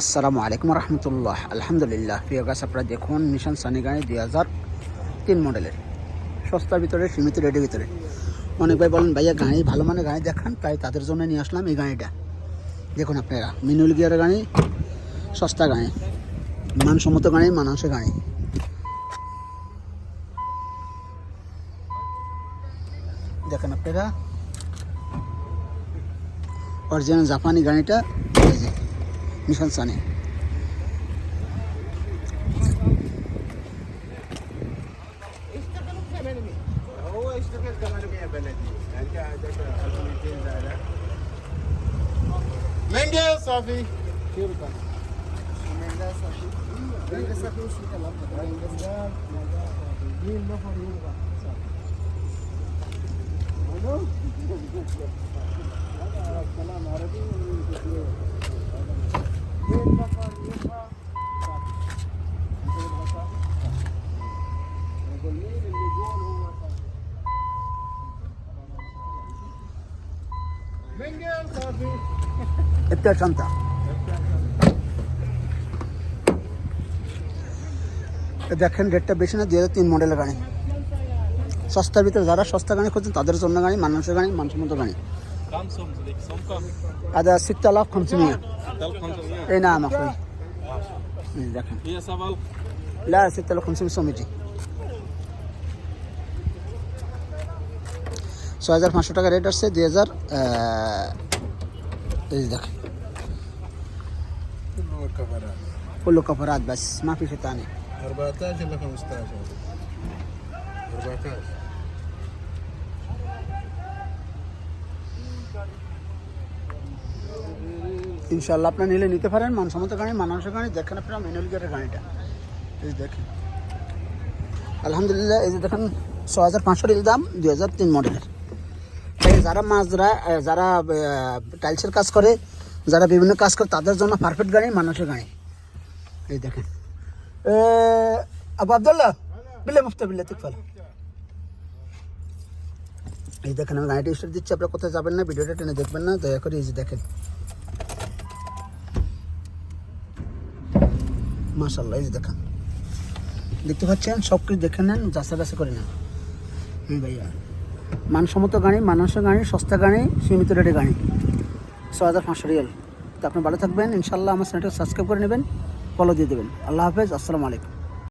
আসসালামু আলাইকুম রহমতুল্লাহ। আলহামদুলিল্লাহ। প্রিয় গাছ, আপনারা দেখুন নিশান সানি গাড়ি দুই হাজার তিন মডেলের। সস্তার ভিতরে, সীমিত রেটের ভিতরে। অনেক ভাই বলেন, ভাইয়া গাড়ি ভালো মানের গাড়ি দেখান, তাই তাদের জন্য নিয়ে আসলাম এই গাড়িটা দেখুন আপনারা মিনুল গিয়ারের গাড়ি সস্তা গাড়ি মানসম্মত গাড়ি মানানসে গাড়ি দেখেন আপনারা অরিজিনাল জাপানি গাড়িটা Nişan saniye. من جاي صافي كيف كلام عربي عندك 1200 زائده منجل صافي منجل صافي একটা শান্তা দেখেন রেটটা বেশি না দুই হাজার তিন মডেলের গাড়ি সস্তার ভিতরে যারা সস্তা গাড়ি খুঁজছেন তাদের জন্য গাড়ি মানুষের গাড়ি মানসম্মত গাড়ি كم سم ليك سم كم؟ هذا 6500 3500 اي نعم اخوي إيه، দেখেন هي 7000 لا 6500 يجي ছয় হাজার পাঁচশো টাকা রেট আসছে দুই হাজার এই যে দেখেন كله كفرات كله كفرات بس ما في شيء ثاني 14 ولا 15 14 ইনশাল্লাহ আপনার নিলে নিতে পারেন মানসম্মত গাড়ি মানুষের গাড়ি দেখেন আপনার ম্যানুয়াল গিয়ারের গাড়িটা। এই দেখেন। আলহামদুলিল্লাহ এই যে দেখেন ছ হাজার পাঁচশো রিল দাম দুই হাজার তিন মডেলের। যারা আহ, যারা টাইলসের কাজ করে যারা বিভিন্ন কাজ করে তাদের জন্য পারফেক্ট গাড়ি মানুষের গাড়ি। এই দেখেন। আবু আবদুল্লাহ বিলে মুফতা বিল্লা তিকফাল। এই দেখেন আমি গাড়িটা স্টার্ট দিচ্ছি আপনারা কোথায় যাবেন না ভিডিওটা টেনে দেখবেন না দয়া করে এই যে দেখেন। মাশাল্লাহ এই যে দেখান। দেখতে পাচ্ছেন? সব কিছু দেখে নেন যাচা বাছাই করে নেন। হ্যাঁ ভাইয়া। মানসম্মত গাড়ি মানুষের গাড়ি, সস্তা গাড়ি, সীমিত রেটে গাড়ি। ছ হাজার পাঁচশো রিয়াল। তো আপনি ভালো থাকবেন। ইনশাল্লাহ আমার চ্যানেলটা সাবস্ক্রাইব করে নেবেন, ফলো দিয়ে দেবেন। আল্লাহ হাফেজ, আসসালামু আলাইকুম।